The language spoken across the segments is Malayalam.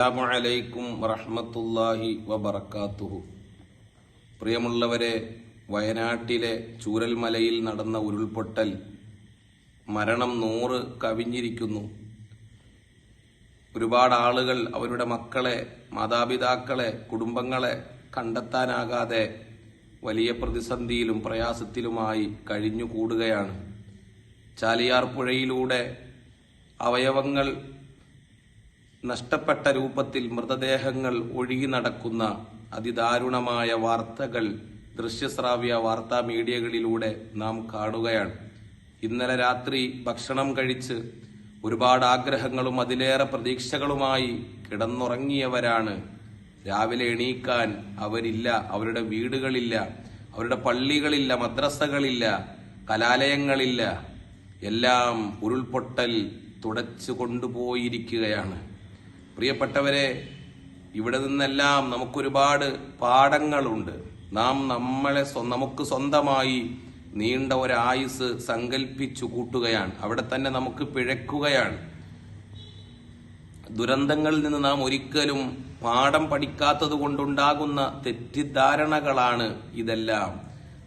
അസ്സലാമു അലൈക്കും വറഹ്മത്തുള്ളാഹി വബറകാതുഹു പ്രിയമുള്ളവരെ വയനാട്ടിലെ ചൂരൽമലയിൽ നടന്ന ഉരുൾപൊട്ടൽ മരണം നൂറ് കവിഞ്ഞിരിക്കുന്നു. ഒരുപാട് ആളുകൾ അവരുടെ മക്കളെ മാതാപിതാക്കളെ കുടുംബങ്ങളെ കണ്ടെത്താനാകാതെ വലിയ പ്രതിസന്ധിയിലും പ്രയാസത്തിലുമായി കഴിഞ്ഞുകൂടുകയാണ്. ചാലിയാർ പുഴയിലൂടെ അവയവങ്ങൾ നഷ്ടപ്പെട്ട രൂപത്തിൽ മൃതദേഹങ്ങൾ ഒഴുകി നടക്കുന്ന അതിദാരുണമായ വാർത്തകൾ ദൃശ്യശ്രാവ്യ വാർത്താ മീഡിയകളിലൂടെ നാം കാണുകയാണ്. ഇന്നലെ രാത്രി ഭക്ഷണം കഴിച്ച് ഒരുപാട് ആഗ്രഹങ്ങളും അതിലേറെ പ്രതീക്ഷകളുമായി കിടന്നുറങ്ങിയവരാണ്. രാവിലെ എണീക്കാൻ അവരില്ല അവരുടെ വീടുകളില്ല അവരുടെ പള്ളികളില്ല മദ്രസകളില്ല കലാലയങ്ങളില്ല. എല്ലാം ഉരുൾപൊട്ടൽ തുടച്ചു കൊണ്ടുപോയിരിക്കുകയാണ്. പ്രിയപ്പെട്ടവരെ ഇവിടെ നിന്നെല്ലാം നമുക്കൊരുപാട് പാഠങ്ങളുണ്ട്. നാം നമ്മളെ നമുക്ക് സ്വന്തമായി നീണ്ട ഒരായുസ് സങ്കല്പിച്ചു കൂട്ടുകയാണ്. അവിടെ തന്നെ നമുക്ക് പിഴക്കുകയാണ്. ദുരന്തങ്ങളിൽ നിന്ന് നാം ഒരിക്കലും പാഠം പഠിക്കാത്തത് കൊണ്ടുണ്ടാകുന്ന തെറ്റിദ്ധാരണകളാണ് ഇതെല്ലാം.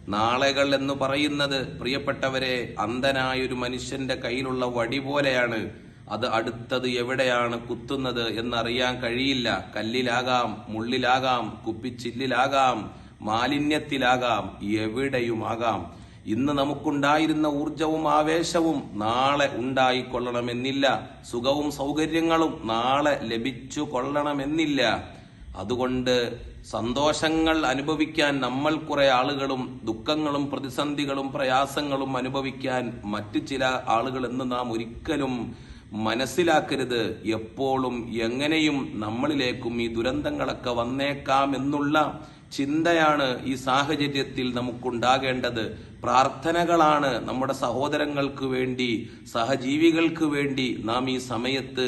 നാളെകൾ എന്ന് പറയുന്നത് പ്രിയപ്പെട്ടവരെ അന്ധനായ ഒരു മനുഷ്യന്റെ കയ്യിലുള്ള വടി പോലെയാണ്. അത് അടുത്തത് എവിടെയാണ് കുത്തുന്നത് എന്നറിയാൻ കഴിയില്ല. കല്ലിലാകാം മുള്ളിലാകാം കുപ്പിച്ചില്ലിലാകാം മാലിന്യത്തിലാകാം എവിടെയുമാകാം. ഇന്ന് നമുക്കുണ്ടായിരുന്ന ഊർജവും ആവേശവും നാളെ ഉണ്ടായിക്കൊള്ളണമെന്നില്ല. സുഖവും സൗകര്യങ്ങളും നാളെ ലഭിച്ചു കൊള്ളണമെന്നില്ല അതുകൊണ്ട് സന്തോഷങ്ങൾ അനുഭവിക്കാൻ നമ്മൾ കുറെ ആളുകളും ദുഃഖങ്ങളും പ്രതിസന്ധികളും പ്രയാസങ്ങളും അനുഭവിക്കാൻ മറ്റു ചില ആളുകൾ എന്ന് നാം ഒരിക്കലും മനസ്സിലാക്കരുത്. എപ്പോഴും എങ്ങനെയും നമ്മളിലേക്കും ഈ ദുരന്തങ്ങളൊക്കെ വന്നേക്കാം എന്നുള്ള ചിന്തയാണ് ഈ സാഹചര്യത്തിൽ നമുക്കുണ്ടാകേണ്ടത്. പ്രാർത്ഥനകളാണ് നമ്മുടെ സഹോദരങ്ങൾക്ക് വേണ്ടി സഹജീവികൾക്ക് വേണ്ടി നാം ഈ സമയത്ത്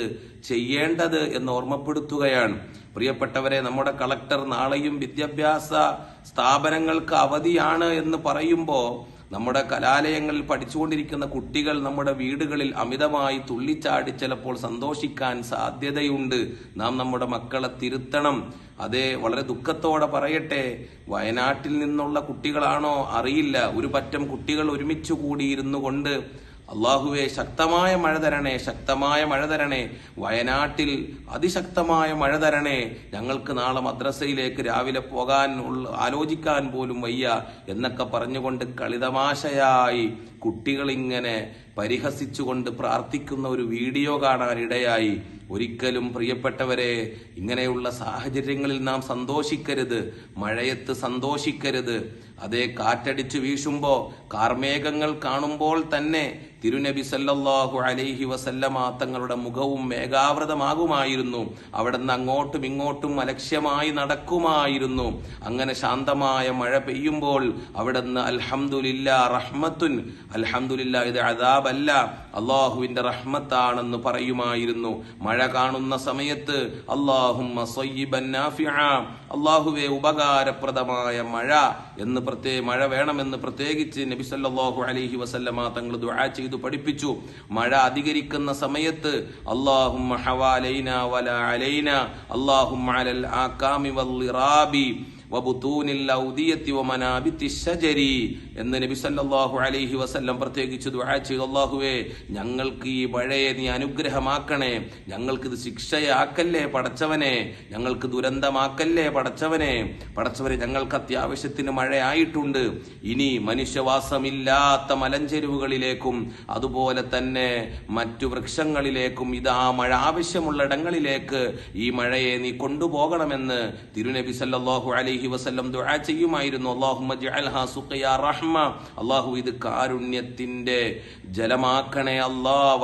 ചെയ്യേണ്ടത് എന്ന് ഓർമ്മപ്പെടുത്തുകയാണ്. പ്രിയപ്പെട്ടവരെ നമ്മുടെ കളക്ടർ നാളെയും വിദ്യാഭ്യാസ സ്ഥാപനങ്ങൾക്ക് അവധിയാണ് എന്ന് പറയുമ്പോൾ നമ്മുടെ കലാലയങ്ങളിൽ പഠിച്ചുകൊണ്ടിരിക്കുന്ന കുട്ടികൾ നമ്മുടെ വീടുകളിൽ അമിതമായി തുള്ളിച്ചാടി ചിലപ്പോൾ സന്തോഷിക്കാൻ സാധ്യതയുണ്ട്. നാം നമ്മുടെ മക്കളെ തിരുത്തണം. അതെ വളരെ ദുഃഖത്തോടെ പറയട്ടെ വയനാട്ടിൽ നിന്നുള്ള കുട്ടികളാണോ? അറിയില്ല. ഒരു പറ്റം കുട്ടികൾ ഒരുമിച്ച് കൂടിയിരുന്നു കൊണ്ട് അള്ളാഹുവെ ശക്തമായ മഴ തരണേ ശക്തമായ മഴ തരണേ. വയനാട്ടിൽ അതിശക്തമായ മഴ തരണേ. ഞങ്ങൾക്ക് നാളെ മദ്രസയിലേക്ക് രാവിലെ പോകാൻ ആലോചിക്കാൻ പോലും വയ്യ എന്നൊക്കെ പറഞ്ഞുകൊണ്ട് കളിതമാശയായി കുട്ടികളിങ്ങനെ പരിഹസിച്ചുകൊണ്ട് പ്രാർത്ഥിക്കുന്ന ഒരു വീഡിയോ കാണാൻ ഇടയായി. ഒരിക്കലും പ്രിയപ്പെട്ടവരെ ഇങ്ങനെയുള്ള സാഹചര്യങ്ങളിൽ നാം സന്തോഷിക്കരുത് മഴയത്ത് സന്തോഷിക്കരുത്. അതേ കാറ്റടിച്ചു വീശുമ്പോ കാർമേഘങ്ങൾ കാണുമ്പോൾ തന്നെ തിരുനബി സല്ലല്ലാഹു അലൈഹി വസല്ലമ തങ്ങളുടെ മുഖവും മേഘാവൃതമാകുമായിരുന്നു. അവിടെ നിന്ന് അങ്ങോട്ടും ഇങ്ങോട്ടും അലക്ഷ്യമായി നടക്കുമായിരുന്നു. അങ്ങനെ ശാന്തമായ മഴ പെയ്യുമ്പോൾ അവിടെ നിന്ന് അൽഹംദുലില്ല റഹ്മത്തുൻ അൽഹംദുലില്ല ഇത് അതാബല്ല അള്ളാഹുവിന്റെ റഹ്മത്താണെന്ന് പറയുമായിരുന്നു. മഴ കാണുന്ന സമയത്ത് അള്ളാഹുവെ ഉപകാരപ്രദമായ മഴ എന്ന് പ്രത്യേക മഴ വേണമെന്ന് പ്രത്യേകിച്ച് നബി സല്ലല്ലാഹു അലൈഹി വസല്ലമ തങ്ങൾ ദുആ ചെയ്തു പഠിപ്പിച്ചു. മഴ അധികരിക്കുന്ന സമയത്ത് അള്ളാഹും ഹവാലൈന വല അലൈന അള്ളാഹും അലൽ എന്ന് നബി സല്ലല്ലാഹു അലൈഹി വസല്ലം പ്രത്യേകിച്ച് ദുആ ഞങ്ങൾക്ക് ഈ മഴയെ നീ അനുഗ്രഹമാക്കണേ. ഞങ്ങൾക്കിത് ശിക്ഷയാക്കല്ലേ പടച്ചവനെ? ഞങ്ങൾക്ക് ദുരന്തമാക്കല്ലേ പടച്ചവനെ? പടച്ചവനെ ഞങ്ങൾക്ക് അത്യാവശ്യത്തിന് മഴയായിട്ടുണ്ട്. ഇനി മനുഷ്യവാസമില്ലാത്ത മലഞ്ചെരുവുകളിലേക്കും അതുപോലെ തന്നെ മറ്റു വൃക്ഷങ്ങളിലേക്കും ഇത് ആ മഴ ആവശ്യമുള്ളിടങ്ങളിലേക്ക് ഈ മഴയെ നീ കൊണ്ടുപോകണമെന്ന് തിരുനബി സല്ലാഹു സല്ലല്ലാഹു അലൈഹി വസല്ലം ദുആ ചെയ്യുമായിരുന്നു. റഹ്മ. അല്ലാഹു ഇത് കാരുണ്യത്തിന്റെ ജലമാക്കണേ അല്ലാ.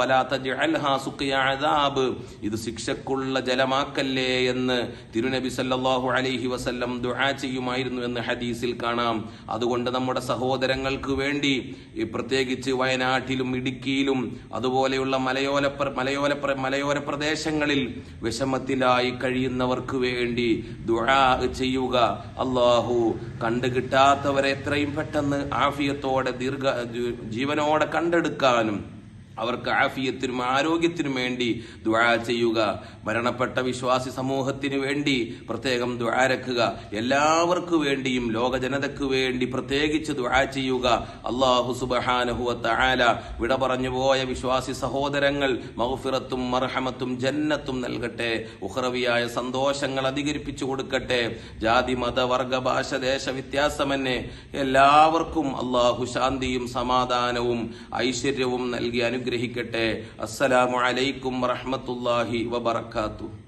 അദാബ്. ഇത് ശിക്ഷക്കുള്ള ജലമാക്കല്ലേ എന്ന് തിരുനബി സല്ലാഹു അലൈഹി വസല്ലം ദുആ ചെയ്യുമായിരുന്നു എന്ന് ഹദീസിൽ കാണാം. അതുകൊണ്ട് നമ്മുടെ സഹോദരങ്ങൾക്ക് വേണ്ടി പ്രത്യേകിച്ച് വയനാട്ടിലും ഇടുക്കിയിലും അതുപോലെയുള്ള മലയോല മലയോല മലയോര പ്രദേശങ്ങളിൽ വിഷമത്തിലായി കഴിയുന്നവർക്ക് വേണ്ടി ദുആ ചെയ്യുക. അള്ളാഹു കണ്ടു കിട്ടാത്തവരെ എത്രയും പെട്ടെന്ന് ആഫിയത്തോടെ ദീർഘ ജീവനോടെ കണ്ടെടുക്കാനും അവർക്ക് ആഫിയത്തിനും ആരോഗ്യത്തിനും വേണ്ടി ദുആ ചെയ്യുക. മരണപ്പെട്ട വിശ്വാസി സമൂഹത്തിന് വേണ്ടി പ്രത്യേകം ദുആരക്കുക എല്ലാവർക്കു വേണ്ടിയും ലോക ജനതയ്ക്ക് വേണ്ടി പ്രത്യേകിച്ച് ദുആ ചെയ്യുക. അള്ളാഹു സുബ്ഹാനഹു തആല വിട പറഞ്ഞു പോയ വിശ്വാസി സഹോദരങ്ങൾ മൗഫിറത്തും മർഹമത്തും ജന്നത്തും നൽകട്ടെ. ഉഹ്റവിയായ സന്തോഷങ്ങൾ അധികരിപ്പിച്ചു കൊടുക്കട്ടെ. ജാതി മത വർഗ ഭാഷ ദേശ വ്യത്യാസമന്നെ എല്ലാവർക്കും അള്ളാഹു ശാന്തിയും സമാധാനവും ഐശ്വര്യവും നൽകി അനുഗ്രഹിക്കട്ടെ. അസ്സലാമു അലൈക്കും വറഹമത്തല്ലാഹി വബറകാതുഹു.